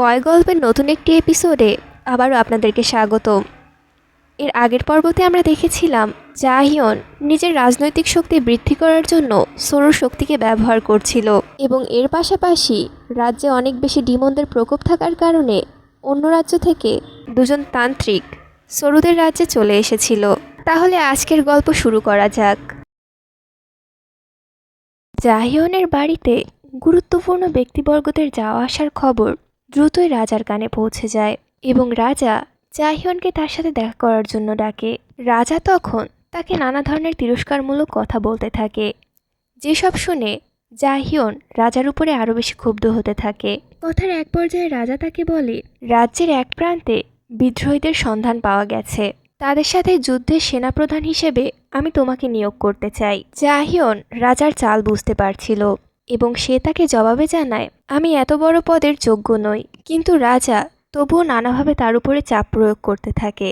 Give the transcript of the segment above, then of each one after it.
গয় গল্পের নতুন একটি এপিসোডে আবারও আপনাদেরকে স্বাগত এর আগের পর্বতে আমরা দেখেছিলাম জাহিয়ন নিজের রাজনৈতিক শক্তি বৃদ্ধি করার জন্য সৌর শক্তিকে ব্যবহার করছিল এবং এর পাশাপাশি রাজ্যে অনেক বেশি ডিমনদের প্রকোপ থাকার কারণে অন্য রাজ্য থেকে দুজন তান্ত্রিক সরুদের রাজ্যে চলে এসেছিল। তাহলে আজকের গল্প শুরু করা যাক। জাহিয়নের বাড়িতে গুরুত্বপূর্ণ ব্যক্তিবর্গদের যাওয়া আসার খবর দ্রুতই রাজার কানে পৌঁছে যায় এবং রাজা জাহিয়নকে তার সাথে দেখা করার জন্য ডাকে। রাজা তখন তাকে নানা ধরনের তিরস্কারমূলক কথা বলতে থাকে। যেসব শুনে জাহিয়ন রাজার উপরে আরও বেশি ক্ষুব্ধ হতে থাকে। কথার এক পর্যায়ে রাজা তাকে বলে, রাজ্যের এক প্রান্তে বিদ্রোহীদের সন্ধান পাওয়া গেছে। তাদের সাথে যুদ্ধের সেনাপ্রধান হিসেবে আমি তোমাকে নিয়োগ করতে চাই। জাহিয়ন রাজার চাল বুঝতে পারছিল। এবং সে তাকে জবাবে জানায়, আমি এত বড় পদের যোগ্য নই। কিন্তু রাজা তবুও নানাভাবে তার উপরে চাপ প্রয়োগ করতে থাকে।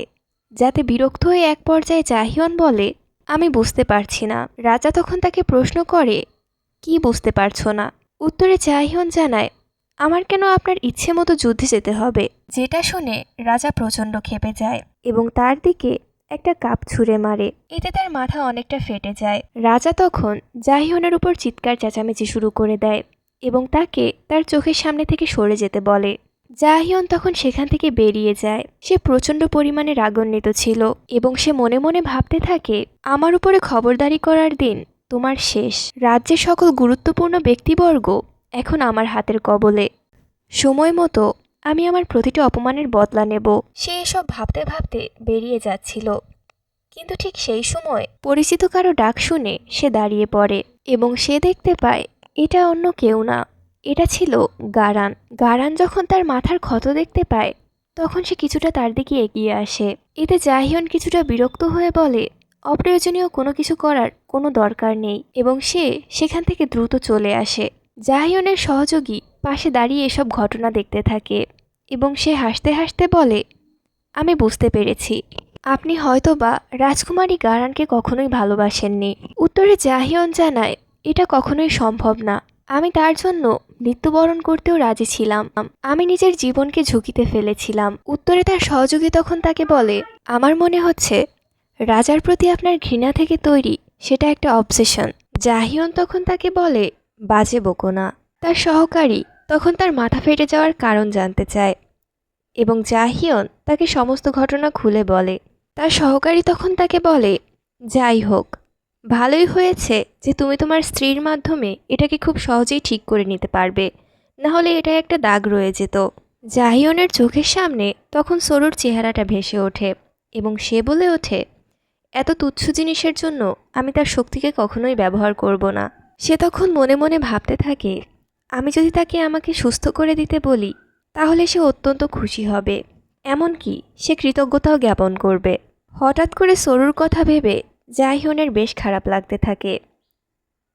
যাতে বিরক্ত হয়ে এক পর্যায়ে জাহিয়ন বলে, আমি বুঝতে পারছি না। রাজা তখন তাকে প্রশ্ন করে, কি বুঝতে পারছ না? উত্তরে জাহিয়ন জানায়, আমার কেন আপনার ইচ্ছে মতো যুদ্ধে যেতে হবে? যেটা শুনে রাজা প্রচণ্ড ক্ষেপে যায় এবং তার দিকে একটা কাপ ছুঁড়ে মারে। এতে তার মাথা অনেকটা ফেটে যায়। রাজা তখন জাহিয়নের উপর চিৎকার চেঁচামেচি শুরু করে দেয় এবং তাকে তার চোখের সামনে থেকে সরে যেতে বলে। জাহিয়ন তখন সেখান থেকে বেরিয়ে যায়। সে প্রচণ্ড পরিমাণে রাগান্বিত ছিল এবং সে মনে মনে ভাবতে থাকে আমার উপরে খবরদারি করার দিন তোমার শেষ। রাজ্যের সকল গুরুত্বপূর্ণ ব্যক্তিবর্গ এখন আমার হাতের কবলে। সময় মতো আমি আমার প্রতিটি অপমানের বদলা নেব। সে এসব ভাবতে ভাবতে বেরিয়ে যাচ্ছিল। কিন্তু ঠিক সেই সময় পরিচিত কারও ডাক শুনে সে দাঁড়িয়ে পড়ে এবং সে দেখতে পায় এটা অন্য কেউ না। এটা ছিল গারান। গারান যখন তার মাথার ক্ষত দেখতে পায় তখন সে কিছুটা তার দিকে এগিয়ে আসে। এতে জাহিয়ন কিছুটা বিরক্ত হয়ে বলে অপ্রয়োজনীয় কোনো কিছু করার কোনো দরকার নেই। এবং সে সেখান থেকে দ্রুত চলে আসে। জাহিয়নের সহযোগী পাশে দাঁড়িয়ে এসব ঘটনা দেখতে থাকে। এবং সে হাসতে হাসতে বলে, আমি বুঝতে পেরেছি। আপনি হয়তোবা রাজকুমারী গারানকে কখনোই ভালোবাসেননি। উত্তরে জাহিয়ন জানায়, এটা কখনোই সম্ভব না। আমি তার জন্য মৃত্যুবরণ করতেও রাজি ছিলাম। আমি নিজের জীবনকে ঝুঁকিতে ফেলেছিলাম। উত্তরে তার সহযোগী তখন তাকে বলে, আমার মনে হচ্ছে, রাজার প্রতি আপনার ঘৃণা থেকে তৈরি সেটা একটা অবসেশন জাহিয়ন তখন তাকে বলে, বাজে বকো না। তার সহকারী তখন তার মাথা ফেটে যাওয়ার কারণ জানতে চায় এবং জাহিয়ন তাকে সমস্ত ঘটনা খুলে বলে। তার সহকারী তখন তাকে বলে, যাই হোক, ভালোই হয়েছে যে তুমি তোমার স্ত্রীর মাধ্যমে এটাকে খুব সহজেই ঠিক করে নিতে পারবে। না হলে এটা একটা দাগ রয়ে যেত। জাহিয়নের চোখের সামনে তখন সরুর চেহারাটা ভেসে ওঠে এবং সে বলে ওঠে, এত তুচ্ছ জিনিসের জন্য আমি তার শক্তিকে কখনোই ব্যবহার করব না। সে তখন মনে মনে ভাবতে থাকে আমি যদি তাকে আমাকে সুস্থ করে দিতে বলি, তাহলে সে অত্যন্ত খুশি হবে। এমনকি সে কৃতজ্ঞতাও জ্ঞাপন করবে। হঠাৎ করে সরুর কথা ভেবে জাহিয়নের বেশ খারাপ লাগতে থাকে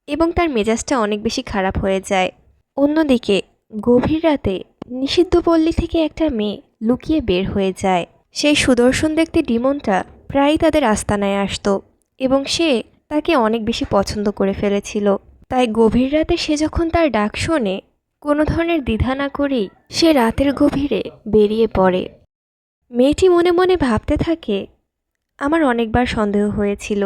এবং তার মেজাজটা অনেক বেশি খারাপ হয়ে যায়। অন্যদিকে, গভীর রাতে নিষিদ্ধ পল্লী থেকে একটা মেয়ে লুকিয়ে বের হয়ে যায়। সেই সুদর্শন দেখতে ডিমনটা প্রায়ই তাদের আস্তানায় আসতো এবং সে তাকে অনেক বেশি পছন্দ করে ফেলেছিল। তাই গভীর রাতে সে যখন তার ডাক শোনে, কোনো ধরনের দ্বিধা না করেই সে রাতের গভীরে বেরিয়ে পড়ে। মেয়েটি মনে মনে ভাবতে থাকে, আমার অনেকবার সন্দেহ হয়েছিল।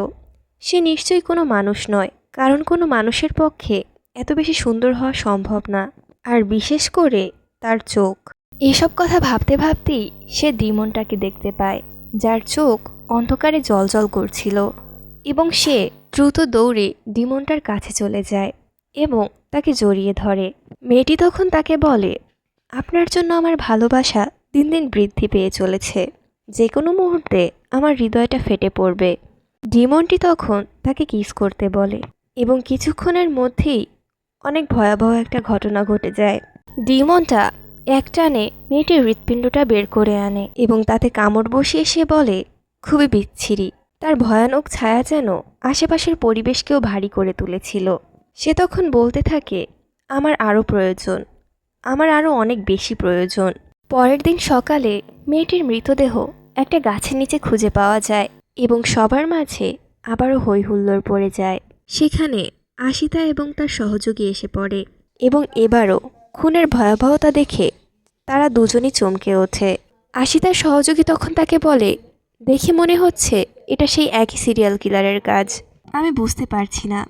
সে নিশ্চয়ই কোনো মানুষ নয়, কারণ কোনো মানুষের পক্ষে এত বেশি সুন্দর হওয়া সম্ভব না, আর বিশেষ করে তার চোখ। এসব কথা ভাবতে ভাবতেই সে ডিমনটাকে দেখতে পায়, যার চোখ অন্ধকারে জলজল করছিল। এবং সে দ্রুত দৌড়ে ডিমনটার কাছে চলে যায় এবং তাকে জড়িয়ে ধরে। মেয়েটি তখন তাকে বলে, আপনার জন্য আমার ভালোবাসা দিন দিন বৃদ্ধি পেয়ে চলেছে। যে কোনো মুহূর্তে আমার হৃদয়টা ফেটে পড়বে। ডিমনটি তখন তাকে কিস করতে বলে এবং কিছুক্ষণের মধ্যেই অনেক ভয়াবহ একটা ঘটনা ঘটে যায়। ডিমনটা একটানে মেয়েটির হৃৎপিণ্ডটা বের করে আনে এবং তাতে কামড় বসিয়ে সে বলে, খুবই বিচ্ছিরি। তার ভয়ানক ছায়া যেন আশেপাশের পরিবেশকেও ভারী করে তুলেছিল। সে তখন বলতে থাকে, আমার আরও প্রয়োজন। আমার আরও অনেক বেশি প্রয়োজন। পরের দিন সকালে মেয়েটির মৃতদেহ একটা গাছের নিচে খুঁজে পাওয়া যায় এবং সবার মাঝে আবারও হই হুল্লোড় পড়ে যায়। সেখানে আশিতা এবং তার সহযোগী এসে পড়ে এবং এবারও খুনের ভয়াবহতা দেখে তারা দুজনই চমকে ওঠে। আশিতার সহযোগী তখন তাকে বলে, দেখে মনে হচ্ছে এটা সেই একই সিরিয়াল কিলারের কাজ। আমি বুঝতে পারছি না।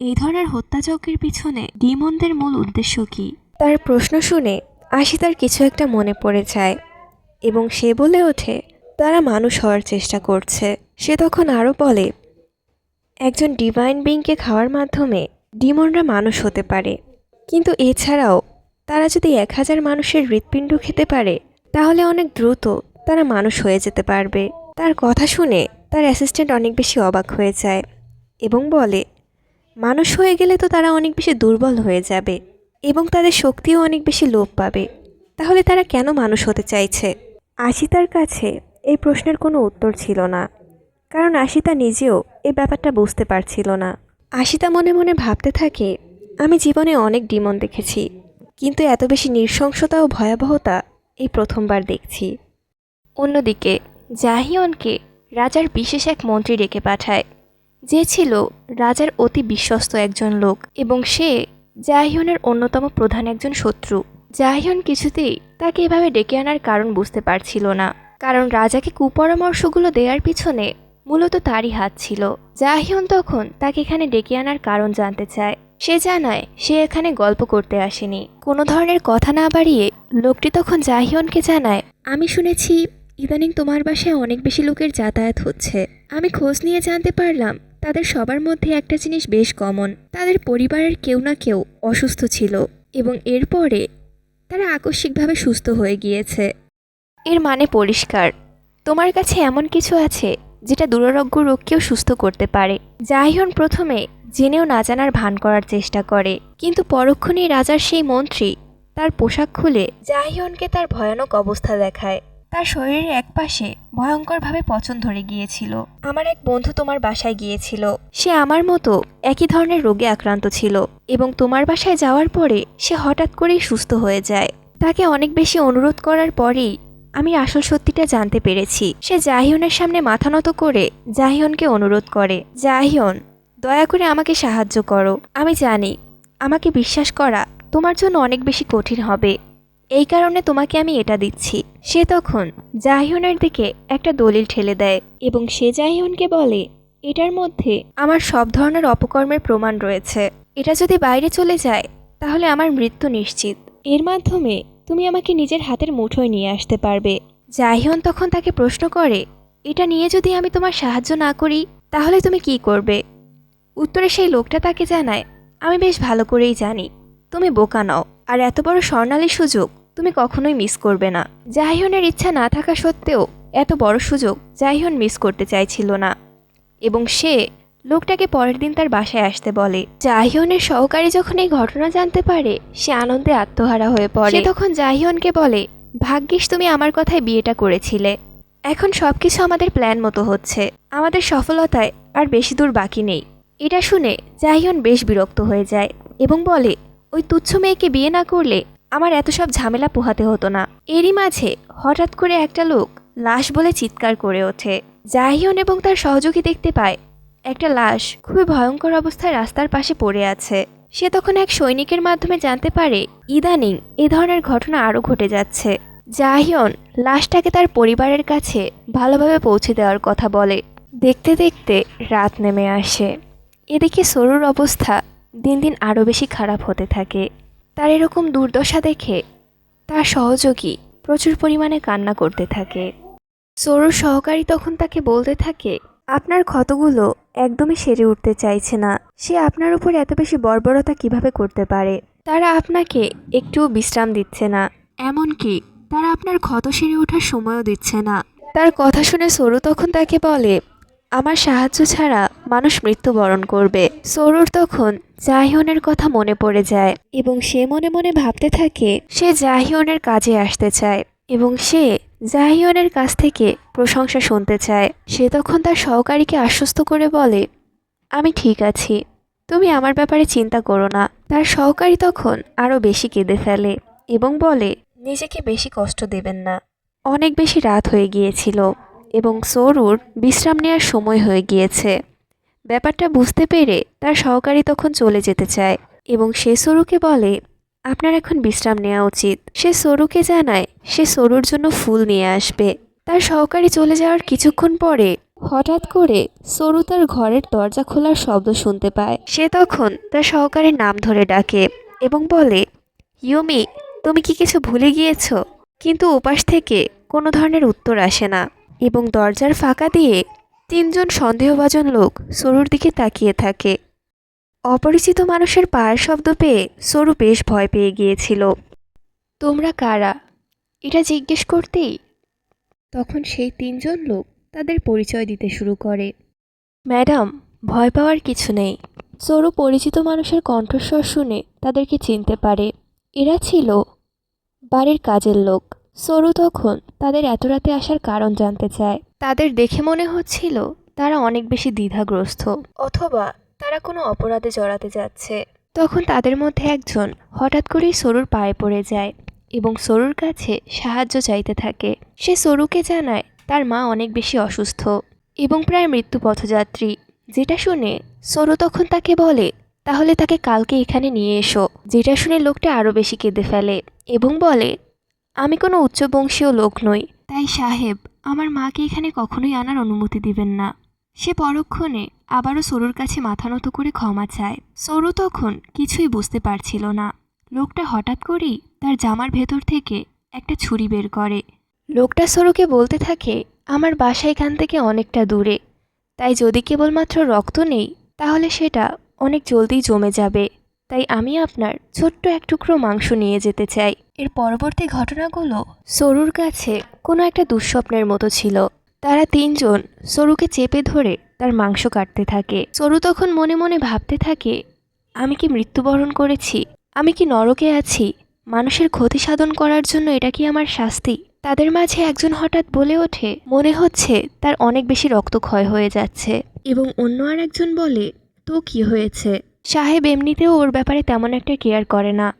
এই ধরনের হত্যাযজ্ঞের পিছনে ডিমনদের মূল উদ্দেশ্য কি? তার প্রশ্ন শুনে আশিতার কিছু একটা মনে পড়ে যায় এবং সে বলে ওঠে তারা মানুষ হওয়ার চেষ্টা করছে। সে তখন আরও বলে একজন ডিভাইন বিংকে খাওয়ার মাধ্যমে ডিমনরা মানুষ হতে পারে। কিন্তু এছাড়াও তারা যদি এক হাজার মানুষের হৃৎপিণ্ড খেতে পারে তাহলে অনেক দ্রুত তারা মানুষ হয়ে যেতে পারবে। তার কথা শুনে তার অ্যাসিস্ট্যান্ট অনেক বেশি অবাক হয়ে যায় এবং বলে, মানুষ হয়ে গেলে তো তারা অনেক বেশি দুর্বল হয়ে যাবে এবং তাদের শক্তিও অনেক বেশি লোপ পাবে। তাহলে তারা কেন মানুষ হতে চাইছে? আশিতার কাছে এই প্রশ্নের কোনো উত্তর ছিল না, কারণ আশিতা নিজেও এই ব্যাপারটা বুঝতে পারছিল না। আশিতা মনে মনে ভাবতে থাকে, আমি জীবনে অনেক ডিমন দেখেছি, কিন্তু এত বেশি নৃশংসতা ও ভয়াবহতা এই প্রথমবার দেখছি। অন্যদিকে জাহিয়নকে রাজার বিশেষ এক মন্ত্রী ডেকে পাঠায়, যে ছিল রাজার অতি বিশ্বস্ত একজন লোক এবং সে জাহিয়নের অন্যতম প্রধান একজন শত্রু। জাহিয়ন কিছুতেই তাকে এভাবে ডেকে আনার কারণ বুঝতে পারছিল না, কারণ রাজাকে কুপরামর্শগুলো দেওয়ার পিছনে মূলত তারই হাত ছিল। জাহিয়ন তখন তাকে এখানে ডেকে আনার কারণ জানতে চায়। সে জানায় সে এখানে গল্প করতে আসেনি। কোনো ধরনের কথা না বাড়িয়ে লোকটি তখন জাহিয়নকে জানায়, আমি শুনেছি ইদানিং তোমার বাসায় অনেক বেশি লোকের যাতায়াত হচ্ছে। আমি খোঁজ নিয়ে জানতে পারলাম, তাদের সবার মধ্যে একটা জিনিস বেশ কমন। তাদের পরিবারের কেউ না কেউ অসুস্থ ছিল এবং এরপরে তারা আকস্মিকভাবে সুস্থ হয়ে গিয়েছে। এর মানে পরিষ্কার। তোমার কাছে এমন কিছু আছে যেটা দুরারোগ্য রোগকেও সুস্থ করতে পারে। জাহিয়ন প্রথমে জেনেও না জানার ভান করার চেষ্টা করে, কিন্তু পরক্ষণেই রাজার সেই মন্ত্রী তার পোশাক খুলে জাহিয়নকে তার ভয়ানক অবস্থা দেখায়। তার শরীরের একপাশে ভয়ঙ্করভাবে পচন ধরে গিয়েছিল। আমার এক বন্ধু তোমার বাসায় গিয়েছিল। সে আমার মতো একই ধরনের রোগে আক্রান্ত ছিল এবং তোমার বাসায় যাওয়ার পরে সে হঠাৎ করেই সুস্থ হয়ে যায়। তাকে অনেক বেশি অনুরোধ করার পরেই আমি আসল সত্যিটা জানতে পেরেছি। সে জাহিয়নের সামনে মাথা নত করে জাহিয়নকে অনুরোধ করে জাহিয়ন দয়া করে আমাকে সাহায্য করো। আমি জানি, আমাকে বিশ্বাস করা তোমার জন্য অনেক বেশি কঠিন হবে। এই কারণে তোমাকে আমি এটা দিচ্ছি। সে তখন জাহিউনের দিকে একটা দলিল ঠেলে দেয় এবং সে জাহিয়নকে বলে, এটার মধ্যে আমার সব ধরনের অপকর্মের প্রমাণ রয়েছে। এটা যদি বাইরে চলে যায়, তাহলে আমার মৃত্যু নিশ্চিত। এর মাধ্যমে তুমি আমাকে নিজের হাতের মুঠোয় নিয়ে আসতে পারবে। জাহিয়ন তখন তাকে প্রশ্ন করে, এটা নিয়ে যদি আমি তোমার সাহায্য না করি, তাহলে তুমি কি করবে? উত্তরে সেই লোকটা তাকে জানায়, আমি বেশ ভালো করেই জানি। তুমি বোকা নও। আর এত বড় স্বর্ণালী সুযোগ তুমি কখনোই মিস করবে না। জাহিয়নের ইচ্ছা না থাকা সত্ত্বেও এত বড় সুযোগ জাহিয়ন মিস করতে চাইছিল না। এবং সে লোকটাকে পরের দিন তার বাসায় আসতে বলে। জাহিয়নের সহকারী যখন এই ঘটনা জানতে পারে, সে আনন্দে আত্মহারা হয়ে পড়ে। তখন জাহিয়নকে বলে, ভাগ্যিস তুমি আমার কথায় বিয়েটা করেছিলে। এখন সব কিছু আমাদের প্ল্যান মতো হচ্ছে। আমাদের সফলতায় আর বেশি দূর বাকি নেই। এটা শুনে জাহিয়ন বেশ বিরক্ত হয়ে যায় এবং বলে, ওই তুচ্ছ মেয়েকে বিয়ে না করলে আমার এত সব ঝামেলা পোহাতে হতো না। এরই মাঝে হঠাৎ করে একটা লোক লাশ বলে চিৎকার করে ওঠে। জাহিয়ন এবং তার সহযোগী দেখতে পায়, একটা লাশ খুবই ভয়ঙ্কর অবস্থায় রাস্তার পাশে পড়ে আছে। সে তখন এক সৈনিকের মাধ্যমে জানতে পারে, ইদানিং এ ধরনের ঘটনা আরও ঘটে যাচ্ছে। জাহিয়ন লাশটাকে তার পরিবারের কাছে ভালোভাবে পৌঁছে দেওয়ার কথা বলে। দেখতে দেখতে রাত নেমে আসে। এদিকে সরুর অবস্থা দিন দিন আরও বেশি খারাপ হতে থাকে। তার এরকম দুর্দশা দেখে তার সহযোগী প্রচুর পরিমাণে কান্না করতে থাকে। সরুর সহকারী তখন তাকে বলতে থাকে, আপনার ক্ষতগুলো একদমই সেরে উঠতে চাইছে না। সে আপনার উপর এত বেশি বর্বরতা কীভাবে করতে পারে? তারা আপনাকে একটুও বিশ্রাম দিচ্ছে না। এমনকি তারা আপনার ক্ষত সেরে ওঠার সময়ও দিচ্ছে না। তার কথা শুনে সরু তখন তাকে বলে আমার সাহায্য ছাড়া মানুষ মৃত্যুবরণ করবে। সরুর তখন জাহিয়নের কথা মনে পড়ে যায় এবং সে মনে মনে ভাবতে থাকে, সে জাহিয়নের কাজে আসতে চায় এবং সে জাহিয়নের কাছ থেকে প্রশংসা শুনতে চায়। সে তখন তার সহকারীকে আশ্বস্ত করে বলে, আমি ঠিক আছি। তুমি আমার ব্যাপারে চিন্তা করো না। তার সহকারী তখন আরও বেশি কেঁদে ফেলে এবং বলে, নিজেকে বেশি কষ্ট দেবেন না। অনেক বেশি রাত হয়ে গিয়েছিল। এবং সরুর বিশ্রাম নেওয়ার সময় হয়ে গিয়েছে। ব্যাপারটা বুঝতে পেরে তার সহকারী তখন চলে যেতে চায় এবং সে সরুকে বলে, আপনার এখন বিশ্রাম নেওয়া উচিত। সে সরুকে জানায়, সে সরুর জন্য ফুল নিয়ে আসবে। তার সহকারী চলে যাওয়ার কিছুক্ষণ পরে হঠাৎ করে সরু তার ঘরের দরজা খোলার শব্দ শুনতে পায়। সে তখন তার সহকারীর নাম ধরে ডাকে এবং বলে, ইয়মি, তুমি কি কিছু ভুলে গিয়েছো? কিন্তু ওপাশ থেকে কোনো ধরনের উত্তর আসে না। এবং দরজার ফাঁকা দিয়ে তিনজন সন্দেহভাজন লোক সরুর দিকে তাকিয়ে থাকে। অপরিচিত মানুষের পায়ের শব্দ পেয়ে সরু বেশ ভয় পেয়ে গিয়েছিল। তোমরা কারা? এটা জিজ্ঞেস করতেই? তখন সেই তিনজন লোক তাদের পরিচয় দিতে শুরু করে। ম্যাডাম, ভয় পাওয়ার কিছু নেই। সরু পরিচিত মানুষের কণ্ঠস্বর শুনে তাদেরকে চিনতে পারে। এরা ছিল বাড়ির কাজের লোক। সরু তখন তাদের এত রাতে আসার কারণ জানতে চায়। তাদের দেখে মনে হচ্ছিল তারা অনেক বেশি দ্বিধাগ্রস্ত, অথবা তারা কোনো অপরাধে জড়াতে যাচ্ছে। তখন তাদের মধ্যে একজন হঠাৎ করেই সরুর পায়ে পড়ে যায় এবং সরুর কাছে সাহায্য চাইতে থাকে। সে সরুকে জানায় তার মা অনেক বেশি অসুস্থ এবং প্রায় মৃত্যু পথযাত্রী। যেটা শুনে সরু তখন তাকে বলে, তাহলে তাকে কালকে এখানে নিয়ে এসো। যেটা শুনে লোকটা আরও বেশি কেঁদে ফেলে এবং বলে আমি কোনো উচ্চবংশীয় লোক নই। তাই সাহেব আমার মাকে এখানে কখনোই আনার অনুমতি দিবেন না। সে পরক্ষণে আবারও সরুর কাছে মাথা নত করে ক্ষমা চায়। সরু তখন কিছুই বুঝতে পারছিল না। লোকটা হঠাৎ করেই তার জামার ভেতর থেকে একটা ছুরি বের করে। লোকটা সরুকে বলতে থাকে আমার বাসা এখান থেকে অনেকটা দূরে। তাই যদি কেবলমাত্র রক্ত নেই তাহলে সেটা অনেক জলদি জমে যাবে। তাই আমি আপনার ছোট্ট এক টুকরো মাংস নিয়ে যেতে চাই। এর পরবর্তী ঘটনাগুলো সরুর কাছে কোনো একটা দুঃস্বপ্নের মতো ছিল। তারা তিনজন সরুকে চেপে ধরে তার মাংস কাটতে থাকে। সরু তখন মনে মনে ভাবতে থাকে আমি কি মৃত্যুবরণ করেছি? আমি কি নরকে আছি? মানুষের ক্ষতি সাধন করার জন্য এটা কি আমার শাস্তি? তাদের মাঝে একজন হঠাৎ বলে ওঠে মনে হচ্ছে তার অনেক বেশি রক্তক্ষয় হয়ে যাচ্ছে। এবং অন্য আর একজন বলে তো কি হয়েছে? সাহেব এমনিতেও ওর ব্যাপারে তেমন একটা কেয়ার করে না।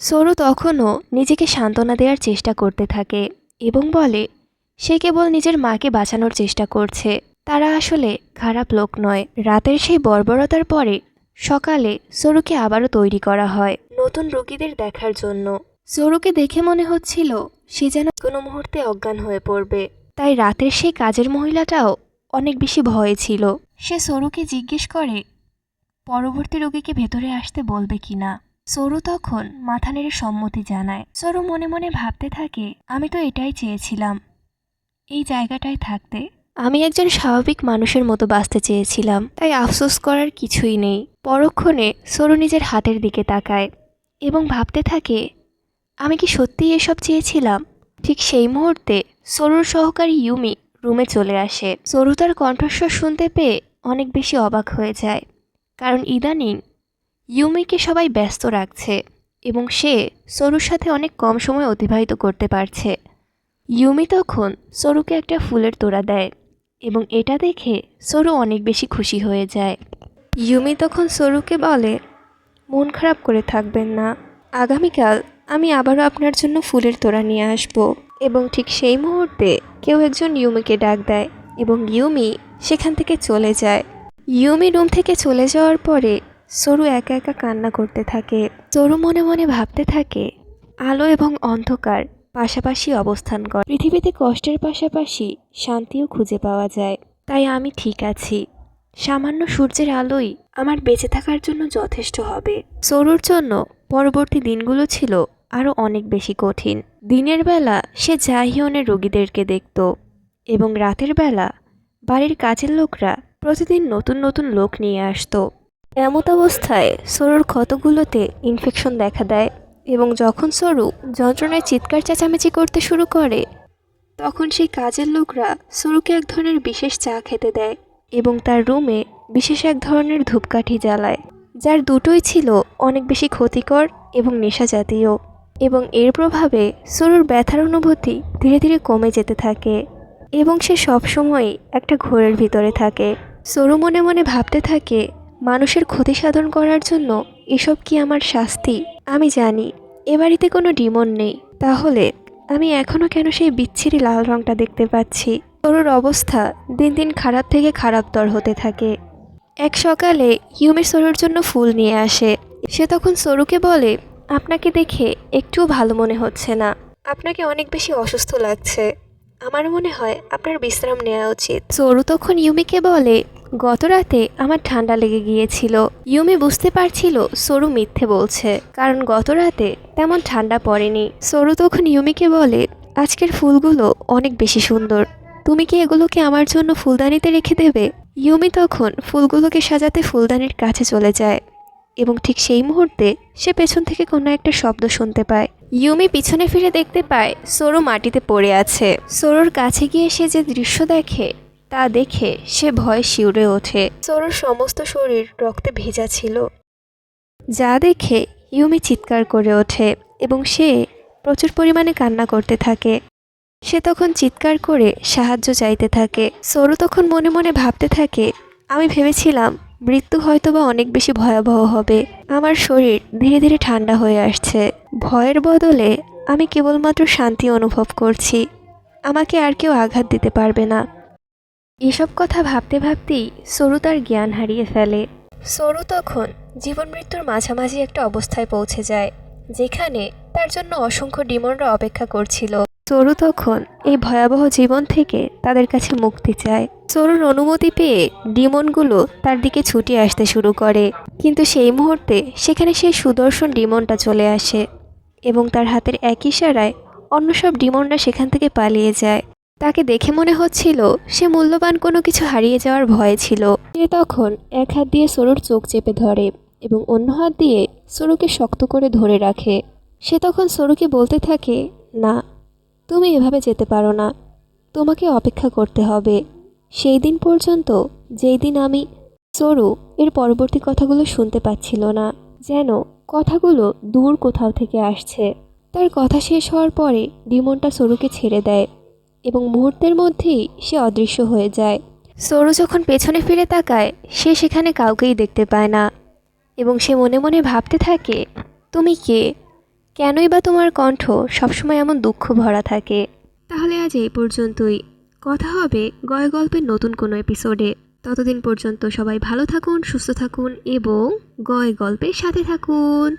সরু তখনও নিজেকে সান্ত্বনা দেওয়ার চেষ্টা করতে থাকে এবং বলে, সে কেবল নিজের মাকে বাঁচানোর চেষ্টা করছে। তারা আসলে খারাপ লোক নয়। রাতের সেই বর্বরতার পরে সকালে সরুকে আবারও তৈরি করা হয় নতুন রোগীদের দেখার জন্য। সরুকে দেখে মনে হচ্ছিল সে যেন কোনো মুহূর্তে অজ্ঞান হয়ে পড়বে। তাই রাতের সেই কাজের মহিলাটাও অনেক বেশি ভয়ে ছিল। সে সরুকে জিজ্ঞেস করে পরবর্তী রোগীকে ভেতরে আসতে বলবে কিনা? সরু তখন মাথা নেড়ে সম্মতি জানায়। সরু মনে মনে ভাবতে থাকে, আমি তো এটাই চেয়েছিলাম। এই জায়গাটায় থাকতে আমি একজন স্বাভাবিক মানুষের মতো বাঁচতে চেয়েছিলাম, তাই আফসোস করার কিছুই নেই। পরক্ষণে সরু নিজের হাতের দিকে তাকায় এবং ভাবতে থাকে, আমি কি সত্যিই এসব চেয়েছিলাম? ঠিক সেই মুহূর্তে সরুর সহকারী ইউমি রুমে চলে আসে। সরু তার কণ্ঠস্বর শুনতে পেয়ে অনেক বেশি অবাক হয়ে যায়। কারণ ইদানিং ইউমিকে সবাই ব্যস্ত রাখছে এবং সে সরুর সাথে অনেক কম সময় অতিবাহিত করতে পারছে। ইউমি তখন সরুকে একটা ফুলের তোড়া দেয় এবং এটা দেখে সরু অনেক বেশি খুশি হয়ে যায়। ইউমি তখন সরুকে বলে, মন খারাপ করে থাকবেন না। আগামীকাল আমি আবারও আপনার জন্য ফুলের তোড়া নিয়ে আসব। এবং ঠিক সেই মুহূর্তে কেউ একজন ইউমিকে ডাক দেয় এবং ইউমি সেখান থেকে চলে যায়। ইউমি রুম থেকে চলে যাওয়ার পরে সরু একা একা কান্না করতে থাকে। সরু মনে মনে ভাবতে থাকে, আলো এবং অন্ধকার পাশাপাশি অবস্থান করে। পৃথিবীতে কষ্টের পাশাপাশি শান্তিও খুঁজে পাওয়া যায়। তাই আমি ঠিক আছি। সামান্য সূর্যের আলোই আমার বেঁচে থাকার জন্য যথেষ্ট হবে। সরুর জন্য পরবর্তী দিনগুলো ছিল আরও অনেক বেশি কঠিন। দিনের বেলা সে জাহিয়নের রোগীদেরকে দেখত এবং রাতের বেলা বাড়ির কাজের লোকরা প্রতিদিন নতুন নতুন লোক নিয়ে আসতো। এমত অবস্থায় সরুর ক্ষতগুলোতে ইনফেকশন দেখা দেয় এবং যখন সরু যন্ত্রণায় চিৎকার চেঁচামেচি করতে শুরু করে, তখন সেই কাজের লোকরা সরুকে এক ধরনের বিশেষ চা খেতে দেয় এবং তার রুমে বিশেষ এক ধরনের ধূপকাঠি জ্বালায়, যার দুটোই ছিল অনেক বেশি ক্ষতিকর এবং নেশা জাতীয় এবং এর প্রভাবে সরুর ব্যথার অনুভূতি ধীরে ধীরে কমে যেতে থাকে এবং সে সবসময়ই একটা ঘোরের ভিতরে থাকে। সরু মনে মনে ভাবতে থাকে, মানুষের ক্ষতি সাধন করার জন্য এসব কি আমার শাস্তি? আমি জানি, এ বাড়িতে কোনো ডিমন নেই। তাহলে আমি এখনও কেন সেই বিচ্ছিরি লাল রংটা দেখতে পাচ্ছি? সরুর অবস্থা দিন দিন খারাপ থেকে খারাপতর হতে থাকে। এক সকালে ইউমি সরুর জন্য ফুল নিয়ে আসে। সে তখন সরুকে বলে, আপনাকে দেখে একটুও ভালো মনে হচ্ছে না। আপনাকে অনেক বেশি অসুস্থ লাগছে। আমার মনে হয় আপনার বিশ্রাম নেওয়া উচিত। সরু তখন ইউমিকে বলে, গত রাতে আমার ঠান্ডা লেগে গিয়েছিল। ইউমি বুঝতে পারছিল সরু মিথ্যে বলছে, কারণ গত রাতে তেমন ঠান্ডা পড়েনি। সরু তখন ইউমিকে বলে, আজকের ফুলগুলো অনেক বেশি সুন্দর। তুমি কি এগুলোকে আমার জন্য ফুলদানিতে রেখে দেবে? ইউমি তখন ফুলগুলোকে সাজাতে ফুলদানির কাছে চলে যায়। এবং ঠিক সেই মুহূর্তে সে পেছন থেকে কোনো একটা শব্দ শুনতে পায়। ইউমি পিছনে ফিরে দেখতে পায় সোরো মাটিতে পড়ে আছে। সোরোর কাছে গিয়ে সে যে দৃশ্য দেখে, তা দেখে সে ভয়ে শিউরে ওঠে। সরুর সমস্ত শরীর রক্তে ভেজা ছিল। যা দেখে ইউমি চিৎকার করে ওঠে এবং সে প্রচুর পরিমাণে কান্না করতে থাকে। সে তখন চিৎকার করে সাহায্য চাইতে থাকে। সোরো তখন মনে মনে ভাবতে থাকে, আমি ভেবেছিলাম মৃত্যু হয়তোবা অনেক বেশি ভয়াবহ হবে। আমার শরীর ধীরে ধীরে ঠান্ডা হয়ে আসছে। ভয়ের বদলে আমি কেবলমাত্র শান্তি অনুভব করছি। আমাকে আর কেউ আঘাত দিতে পারবে না। এসব কথা ভাবতে ভাবতেই সরু তার জ্ঞান হারিয়ে ফেলে। সরু তখন জীবন মৃত্যুর মাঝামাঝি একটা অবস্থায় পৌঁছে যায়, যেখানে তার জন্য অসংখ্য ডিমনরা অপেক্ষা করছিল। সরু তখন এই ভয়াবহ জীবন থেকে তাদের কাছে মুক্তি চায়। সরুর অনুমতি পেয়ে ডিমনগুলো তার দিকে ছুটে আসতে শুরু করে। কিন্তু সেই মুহূর্তে সেখানে সেই সুদর্শন ডিমনটা চলে আসে এবং তার হাতের এক ইশারায় অন্য সব ডিমনরা সেখান থেকে পালিয়ে যায়। তাকে দেখে মনে হচ্ছিল সে মূল্যবান কোনো কিছু হারিয়ে যাওয়ার ভয় ছিল। সে তখন এক হাত দিয়ে সরুর চোখ চেপে ধরে এবং অন্য হাত দিয়ে সরুকে শক্ত করে ধরে রাখে। সে তখন সরুকে বলতে থাকে, না তুমি এভাবে যেতে পারো না। তোমাকে অপেক্ষা করতে হবে। সেই দিন পর্যন্ত যেই দিন আমি সরু, এর পরবর্তী কথাগুলো শুনতে পাচ্ছিল না। যেন কথাগুলো দূর কোথাও থেকে আসছে। তার কথা শেষ হওয়ার পরে ডিমনটা সরুকে ছেড়ে দেয় এবং মুহূর্তের মধ্যেই সে অদৃশ্য হয়ে যায়। সরু যখন পেছনে ফিরে তাকায়, সে সেখানে কাউকেই দেখতে পায় না এবং সে মনে মনে ভাবতে থাকে, তুমি কে? কেনই বা তোমার কণ্ঠ সবসময় এমন দুঃখ ভরা থাকে? তাহলে আজ এই পর্যন্তই। কথা হবে গয় গল্পের নতুন কোনো এপিসোডে ততদিন পর্যন্ত সবাই ভালো থাকুন, সুস্থ থাকুন এবং গয় গল্পের সাথে থাকুন।